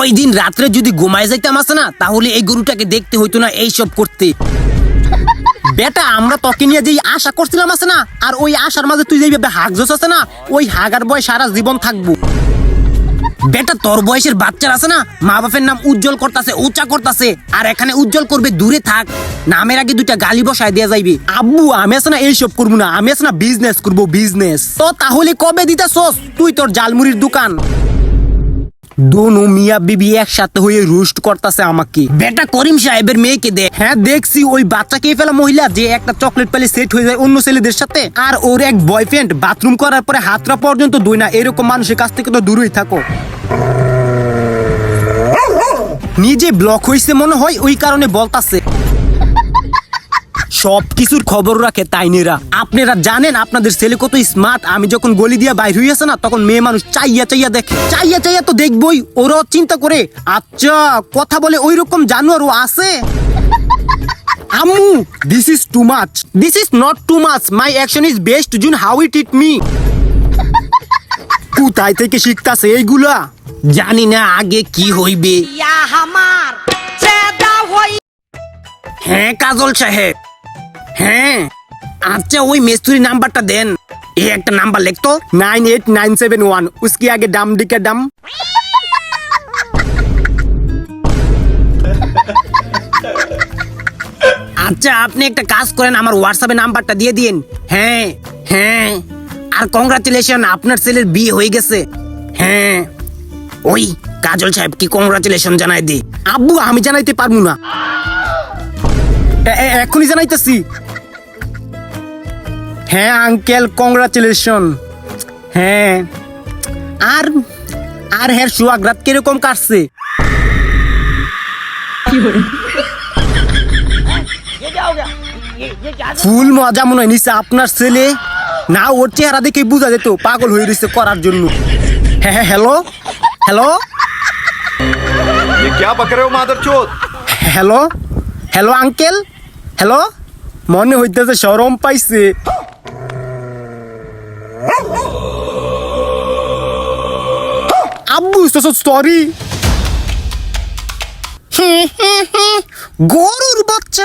ওই দিন রাত্রে যদি ঘুমায় যাইতাম আসে না, তাহলে এই গরুটাকে দেখতে হইতো না এইসব করতে। বেটা, আমরা তকে নিয়ে যেই আশা করছিলাম আছে না, আর ওই আশার মাঝে তুই যেইভাবে হাগজোস আছে না, ওই হাগার বয় সারা জীবন থাকব। বেটা, তোর বয়সের বাচ্চার আছে না? মা বাপের নাম উজ্জ্বল করতেছে, উঁচা করতেছে। আর এখানে উজ্জ্বল করবে, দূরে থাক। নামের আগে দুইটা গালি বসায় দেয়া যাইবে। আব্বু, আমি আছে না এইসব করব না, আমি আছে না বিজনেস করব বিজনেস তো তাহলে কবে দিতে দিতেছস? তুই তোর জালমুড়ির দোকান। দোনো মিয়া বিবি একসাথে হয়ে রুস্ট করতেছে আমাকে। বেটা করিম সাহেবের মেয়েকে দে। হ্যাঁ দেখছি ওই বাচ্চাকে ফেলা মহিলা যে একটা চকলেট পেলে সেট হয়ে যায় অন্য ছেলেদের সাথে। আর ওর এক বয়ফ্রেন্ড বাথরুম করার পরে হাতরা পর্যন্ত দুই না, এরকম মানুষের কাছ থেকে তো দূরই থাকো। নিজে ব্লক হইছে মনে হয়, ওই কারণে বলতাছে। সব কিছুর খবর রাখে তাইনেরা। আপনারা জানেন আপনাদের ছেলে কত স্মার্ট আমি যখন গলি দিয়া বাইর হইয়াছে না তখন মেয়ে মানুষ চাইয়া চাইয়া দেখে। চাইয়া চাইয়া তো দেখবই ওরা চিন্তা করে আচ্ছা কথা বলে ওই রকম জানোয়ারও আছে? আম্মু this is too much this is not too much my action is best June how it it me কোথায় থেকে শিখতাছে এইগুলা? জানি না আগে কি হইবে। ইয়া হামার চেদা হই হ্যাঁ কাজল সাহেব। হ্যাঁ আচ্ছা ওই মিস্ত্রি নাম্বারটা দেন। এই একটা নাম্বার লিখতো nine eight nine seven one উসকি আগে ডাম ডিকে ডাম। আচ্ছা আপনি একটা কাজ করেন, আমার হোয়াটসঅ্যাপে নাম্বারটা দিয়ে দিন হ্যাঁ হ্যাঁ আর কংগ্রাচুলেশন আপনার ছেলের বিয়ে হয়ে গেছে। হ্যাঁ ওই কাজল সাহেব কি কংগ্রাচুলেশন জানাই দি। আব্বু, আমি জানাইতে পারব না। এখনই জানাইতেছি। হ্যাঁ আঙ্কেল কংগ্রাচুলেশন হ্যাঁ। আর আর হ্যাঁ সুয়াগ্রাত কীরকম কাটছে? ফুল মজা মনে হয় নিচে আপনার ছেলে। না ওর চেহারা দেখে বোঝা যেত পাগল হয়ে রয়েছে করার জন্য। হ্যাঁ, হ্যাঁ hello? Hello? Hello? Hello uncle hello? মনে হইতেছে সরম পাইছে। আব্বু স্টোরি গরুর বাচ্চা।